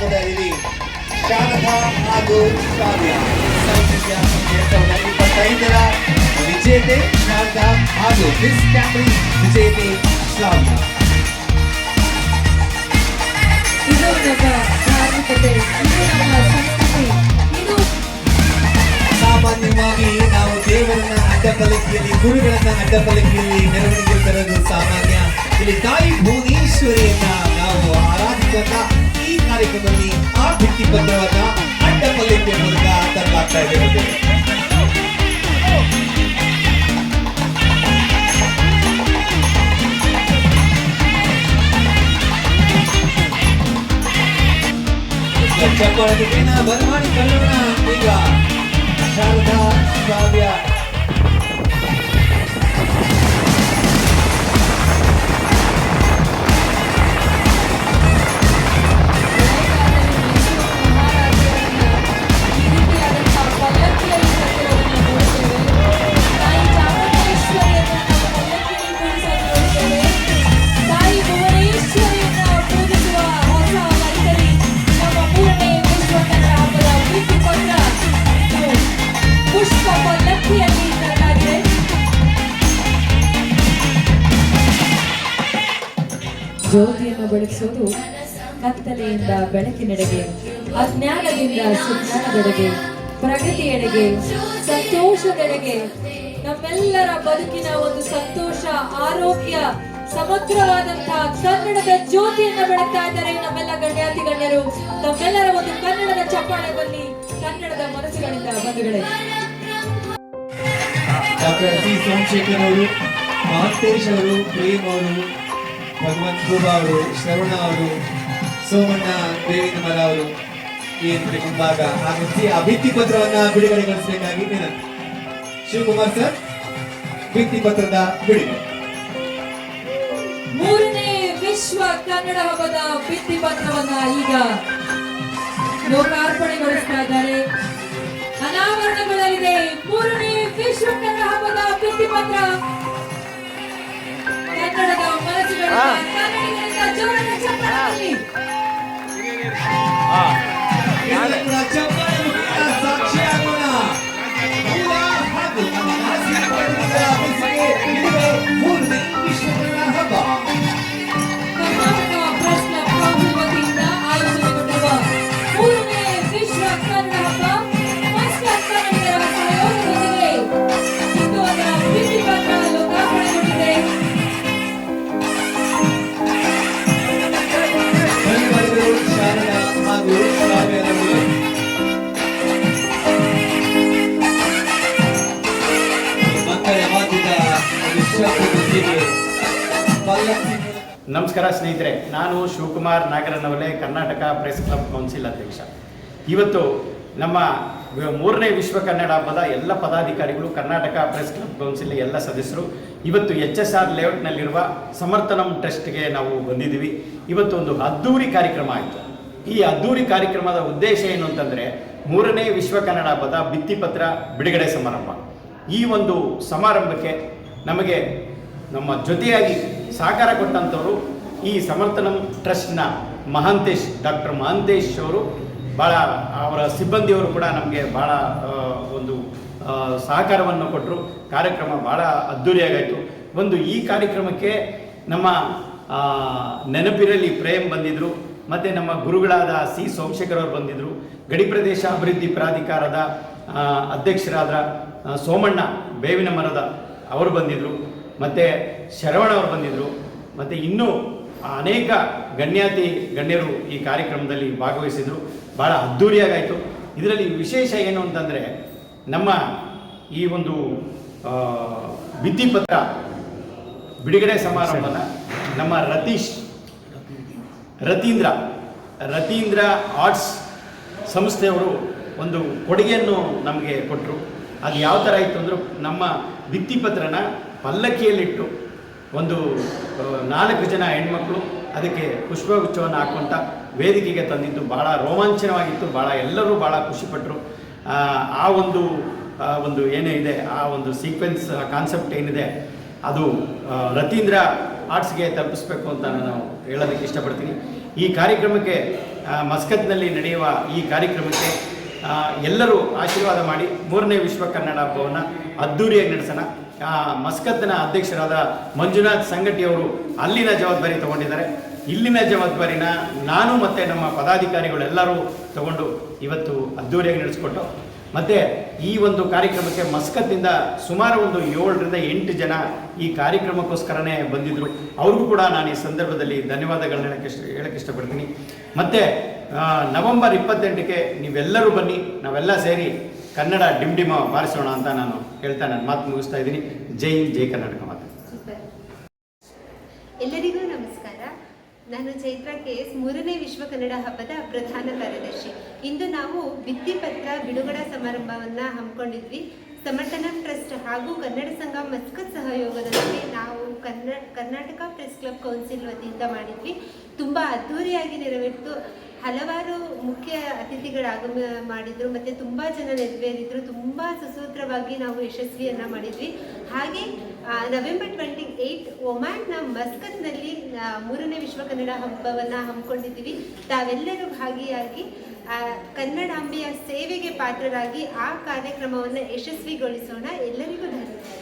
ಮಾತನಾಡ್ತಾ ಇದ್ದೀವಿ ಶಾರದಾ ಹಾಗೂ ಕಾವ್ಯ. ಎರಡ್ ಸಾವಿರದ ಇಪ್ಪತ್ತೈದರ ವಿಜೇತೆ ಶಾರದಾ ಹಾಗೂ ಮಿಸ್ ಕ್ಯಾಮ್ರಿ ವಿಜೇತೆ ಶ್ಲಾವ್ಯ ಇದು ನಮ್ಮ ಧಾರ್ಮಿಕತೆ ಇದು ನಮ್ಮ ಸಂಸ್ಕೃತಿ ಇದು ಸಾಮಾನ್ಯವಾಗಿ ನಾವು ದೇವರನ್ನ ಅಡ್ಡಪಲಕಿಯಲ್ಲಿ ಗುರುಗಳನ್ನ ಅಡ್ಡಪಲಕಿಯಲ್ಲಿ ಮೆರವಣಿಗೆ ತರೋದು ಸಾಮಾನ್ಯ ಇಲ್ಲಿ ತಾಯಿ ಭುವನೇಶ್ವರಿಯನ್ನ ನಾವು ಆರಾಧಿಸುವಂತ ಈ ಕಾರ್ಯಕ್ರಮದಲ್ಲಿ ಆ ಭಿತ್ತಿ ಪತ್ರವನ್ನ ಅಡ್ಡಪಲ್ಲಕ್ಕಿಯ ಮೂಲಕ ತರಲಾಗ್ತಾ ಇದೆ ಬಂಧುಗಳೇ. ಚಪ್ಪಾಳೆ ಜೊತೆನ ಬರಮಾಡಿ ಕಳ್ಳೋಣ ಈಗ ಶಾರದಾ ಕಾವ್ಯ ಜ್ಯೋತಿಯನ್ನು ಬೆಳಗಿಸೋದು ಕತ್ತಲೆಯಿಂದ ಬೆಳಕಿನೆಡೆಗೆ, ಅಜ್ಞಾನದಿಂದ ಸುಜ್ಞಾನದೆಡೆಗೆ, ಪ್ರಗತಿಯೆಡೆಗೆ, ಸಂತೋಷದೆಡೆಗೆ, ನಮ್ಮೆಲ್ಲರ ಬದುಕಿನ ಒಂದು ಸಂತೋಷ, ಆರೋಗ್ಯ ಸಮಗ್ರವಾದಂತಹ ಕನ್ನಡದ ಜ್ಯೋತಿಯನ್ನ ಬೆಳಗ್ತಾ ಇದ್ದಾರೆ ನಮ್ಮೆಲ್ಲ ಗಣ್ಯಾತಿ ಗಣ್ಯರು. ನಮ್ಮೆಲ್ಲರ ಒಂದು ಕನ್ನಡದ ಚಪ್ಪಾಳೆ ಬನ್ನಿ. ಕನ್ನಡದ ಮನಸ್ಸುಗಳಿಂದ ಬಂಧುಗಳೇ. ಡಾಕ್ಟರ್ ಸೋಮಶೇಖರ್ ಅವರು ಮಹಂತೇಶ್ ಅವರು, ಪ್ರೇಮ್ ಅವರು ಭಗವಂತ ಖೂಬಾ ಅವರು ಶ್ರವಣ ಅವರು ಸೋಮಣ್ಣ, ದೇವಿ ನಮಲ ಅವರು ಈ ಮುಂಭಾಗ. ಆ ಆ ಭಿತ್ತಿ ಪತ್ರವನ್ನ ಬಿಡುಗಡೆಗೊಳಿಸಬೇಕಾಗಿ ವಿನಂತಿ. ಶಿವಕುಮಾರ್ ಸರ್ ಭಿತ್ತಿ ಪತ್ರದ ಬಿಡುಗಡೆ. ಮೂರನೇ ವಿಶ್ವ ಕನ್ನಡ ಹಬ್ಬದ ಭಿತ್ತಿ ಪತ್ರವನ್ನ ಈಗ ಲೋಕಾರ್ಪಣೆಗೊಳಿಸ್ತಾ ಇದ್ದಾರೆ. ಅನಾವರಣಗಳಲ್ಲಿದೆ ಮೂರನೇ ವಿಶ್ವ ಕನ್ನಡ ಹಬ್ಬದ ಭಿತ್ತಿ ಪತ್ರ. ಮನಸ್ಸುಗಳಿಂದ ನಮಸ್ಕಾರ ಸ್ನೇಹಿತರೆ, ನಾನು Shivakumar Nagaranavale, Karnataka press club council ಅಧ್ಯಕ್ಷ. ಇವತ್ತು ನಮ್ಮ ಮೂರನೇ ವಿಶ್ವ ಕನ್ನಡ ಹಬ್ಬದ ಎಲ್ಲ ಪದಾಧಿಕಾರಿಗಳು, ಕರ್ನಾಟಕ ಪ್ರೆಸ್ ಕ್ಲಬ್ ಕೌನ್ಸಿಲ್ ಎಲ್ಲ ಸದಸ್ಯರು, ಇವತ್ತು ಎಚ್ ಎಸ್ ಆರ್ ಲೇಔಟ್ನಲ್ಲಿರುವ ಸಮರ್ಥನಂ ಟ್ರಸ್ಟ್ಗೆ ನಾವು ಬಂದಿದ್ದೀವಿ. ಇವತ್ತು ಒಂದು ಅದ್ದೂರಿ ಕಾರ್ಯಕ್ರಮ ಆಯಿತು. ಈ ಅದ್ದೂರಿ ಕಾರ್ಯಕ್ರಮದ ಉದ್ದೇಶ ಏನು ಅಂತಂದರೆ, ಮೂರನೇ ವಿಶ್ವ ಕನ್ನಡ ಹಬ್ಬದ ಭಿತ್ತಿಪತ್ರ ಬಿಡುಗಡೆ ಸಮಾರಂಭ. ಈ ಒಂದು ಸಮಾರಂಭಕ್ಕೆ ನಮಗೆ ನಮ್ಮ ಜೊತೆಯಾಗಿ ಸಹಕಾರ ಕೊಟ್ಟಂಥವರು ಈ ಸಮರ್ಥನಂ ಟ್ರಸ್ಟ್ನ ಮಹಾಂತೇಶ್, ಡಾಕ್ಟರ್ ಮಹಾಂತೇಶ್ ಅವರು ಭಾಳ ಅವರ ಸಿಬ್ಬಂದಿಯವರು ಕೂಡ ನಮಗೆ ಭಾಳ ಒಂದು ಸಹಕಾರವನ್ನು ಕೊಟ್ಟರು. ಕಾರ್ಯಕ್ರಮ ಭಾಳ ಅದ್ಧೂರಿಯಾಗಾಯಿತು ಒಂದು ಈ ಕಾರ್ಯಕ್ರಮಕ್ಕೆ ನಮ್ಮ ನೆನಪಿರಲಿ ಪ್ರೇಮ್ ಬಂದಿದ್ದರು ಮತ್ತು ನಮ್ಮ ಗುರುಗಳಾದ ಸಿ ಸೋಮಶೇಖರ್ ಅವರು ಬಂದಿದ್ದರು ಗಡಿ ಪ್ರದೇಶ ಅಭಿವೃದ್ಧಿ ಪ್ರಾಧಿಕಾರದ ಅಧ್ಯಕ್ಷರಾದ ಸೋಮಣ್ಣ, ಬೇವಿನ ಮರದ ಅವರು ಬಂದಿದ್ದರು ಮತ್ತು ಶರವಣ ಅವರು ಬಂದಿದ್ದರು ಮತ್ತು ಇನ್ನೂ ಅನೇಕ ಗಣ್ಯಾತಿ ಗಣ್ಯರು ಈ ಕಾರ್ಯಕ್ರಮದಲ್ಲಿ ಭಾಗವಹಿಸಿದರು. ಭಾಳ ಅದ್ಧೂರಿಯಾಗಾಯಿತು ಇದರಲ್ಲಿ ವಿಶೇಷ ಏನು ಅಂತಂದರೆ ನಮ್ಮ ಈ ಒಂದು ಭಿತ್ತಿಪತ್ರ ಬಿಡುಗಡೆ ಸಮಾರಂಭನ ನಮ್ಮ ರತೀಶ್, ರತೀಂದ್ರ ರತೀಂದ್ರ ಆರ್ಟ್ಸ್ ಸಂಸ್ಥೆಯವರು ಒಂದು ಕೊಡುಗೆಯನ್ನು ನಮಗೆ ಕೊಟ್ಟರು ಅದು ಯಾವ ಥರ ಇತ್ತು ಅಂದರೂ ನಮ್ಮ ಭಿತ್ತಿಪತ್ರನ ಪಲ್ಲಕ್ಕಿಯಲ್ಲಿಟ್ಟು ಒಂದು ನಾಲ್ಕು ಜನ ಹೆಣ್ಮಕ್ಳು ಅದಕ್ಕೆ ಪುಷ್ಪಗುಚ್ಛವನ್ನು ಹಾಕ್ಕೊಂತ ವೇದಿಕೆಗೆ ತಂದಿದ್ದು ಭಾಳ ರೋಮಾಂಚನವಾಗಿತ್ತು ಭಾಳ ಎಲ್ಲರೂ ಭಾಳ ಖುಷಿಪಟ್ಟರು ಆ, ಒಂದು ಒಂದು ಏನೇ ಇದೆ ಆ ಒಂದು ಸೀಕ್ವೆನ್ಸ್ ಕಾನ್ಸೆಪ್ಟ್ ಏನಿದೆ ಅದು ರತೀಂದ್ರ ಆರ್ಟ್ಸ್ಗೆ ತಲುಪಿಸ್ಬೇಕು ಅಂತ ನಾನು ಹೇಳೋದಕ್ಕೆ ಇಷ್ಟಪಡ್ತೀನಿ. ಈ ಕಾರ್ಯಕ್ರಮಕ್ಕೆ ಮಸ್ಕತ್ನಲ್ಲಿ ನಡೆಯುವ ಈ ಕಾರ್ಯಕ್ರಮಕ್ಕೆ ಎಲ್ಲರೂ ಆಶೀರ್ವಾದ ಮಾಡಿ ಮೂರನೇ ವಿಶ್ವ ಕನ್ನಡ ಹಬ್ಬವನ್ನು ಅದ್ಧೂರಿಯಾಗಿ ನಡೆಸೋಣ. ಮಸ್ಕತ್ನ ಅಧ್ಯಕ್ಷರಾದ ಮಂಜುನಾಥ್ ಸಂಗಟಿಯವರು ಅಲ್ಲಿನ ಜವಾಬ್ದಾರಿ ತಗೊಂಡಿದ್ದಾರೆ. ಇಲ್ಲಿನ ಜವಾಬ್ದಾರಿನ ನಾನು ಮತ್ತು ನಮ್ಮ ಪದಾಧಿಕಾರಿಗಳೆಲ್ಲರೂ ತಗೊಂಡು ಇವತ್ತು ಅದ್ಧೂರಿಯಾಗಿ ನಡೆಸ್ಕೊಟ್ಟು, ಮತ್ತು ಈ ಒಂದು ಕಾರ್ಯಕ್ರಮಕ್ಕೆ ಮಸ್ಕತ್ತಿಂದ ಸುಮಾರು ಒಂದು ಏಳರಿಂದ ಎಂಟು ಜನ ಈ ಕಾರ್ಯಕ್ರಮಕ್ಕೋಸ್ಕರನೇ ಬಂದಿದ್ದರು ಅವ್ರಿಗೂ ಕೂಡ ನಾನು ಈ ಸಂದರ್ಭದಲ್ಲಿ ಧನ್ಯವಾದಗಳನ್ನ ಹೇಳಕ್ಕೆ ಇಷ್ಟ, ಹೇಳಕ್ಕೆ ಇಷ್ಟಪಡ್ತೀನಿ. ಮತ್ತು ನವೆಂಬರ್ ಇಪ್ಪತ್ತೆಂಟಕ್ಕೆ ನೀವೆಲ್ಲರೂ ಬನ್ನಿ, ನಾವೆಲ್ಲ ಸೇರಿ ಕನ್ನಡ ಡಿಮ್ ಡಿಮ ಬಾರಿಸೋಣ ಅಂತ ನಾನು ಹೇಳ್ತಾ ನನ್ನ ಮಾತು ಮುಗಿಸ್ತಾ ಇದ್ದೀನಿ. ಜೈ ಜೈ ಕರ್ನಾಟಕ ಮಾತು. ಎಲ್ಲರಿಗೂ ನಮಸ್ಕಾರ. ನಾನು ಚೈತ್ರ ಕೆ ಎಸ್, ಮೂರನೇ ವಿಶ್ವ ಕನ್ನಡ ಹಬ್ಬದ ಪ್ರಧಾನ ಕಾರ್ಯದರ್ಶಿ. ಇಂದು ನಾವು ಭಿತ್ತಿಪತ್ರ ಬಿಡುಗಡೆ ಸಮಾರಂಭವನ್ನು ಹಮ್ಮಿಕೊಂಡಿದ್ವಿ. ಸಮರ್ಥನ ಟ್ರಸ್ಟ್ ಹಾಗೂ ಕನ್ನಡ ಸಂಘ ಮಸ್ಕತ್ ಸಹಯೋಗದೊಂದಿಗೆ ನಾವು Kannada Karnataka press club council ವತಿಯಿಂದ ಮಾಡಿದ್ವಿ. ತುಂಬ ಅದ್ಧೂರಿಯಾಗಿ ನೆರವೇರಿತು. ಹಲವಾರು ಮುಖ್ಯ ಅತಿಥಿಗಳು ಆಗಮ ಮಾಡಿದ್ರು, ಮತ್ತು ತುಂಬ ಜನ ನೆರವೇರಿದ್ರು, ತುಂಬ ಸುಸೂತ್ರವಾಗಿ ನಾವು ಯಶಸ್ವಿಯನ್ನು ಮಾಡಿದ್ವಿ. ಹಾಗೆ ನವೆಂಬರ್ ಟ್ವೆಂಟಿ ಏಯ್ಟ್ನ ಮಸ್ಕತ್ನಲ್ಲಿ ಮೂರನೇ ವಿಶ್ವ ಕನ್ನಡ ಹಬ್ಬವನ್ನು ಹಮ್ಮಿಕೊಂಡಿದ್ದೀವಿ. ತಾವೆಲ್ಲರೂ ಭಾಗಿಯಾಗಿ ಕನ್ನಡಾಂಬೆಯ ಸೇವೆಗೆ ಪಾತ್ರರಾಗಿ ಆ ಕಾರ್ಯಕ್ರಮವನ್ನು ಯಶಸ್ವಿಗೊಳಿಸೋಣ. ಎಲ್ಲರಿಗೂ ಧನ್ಯವಾದ.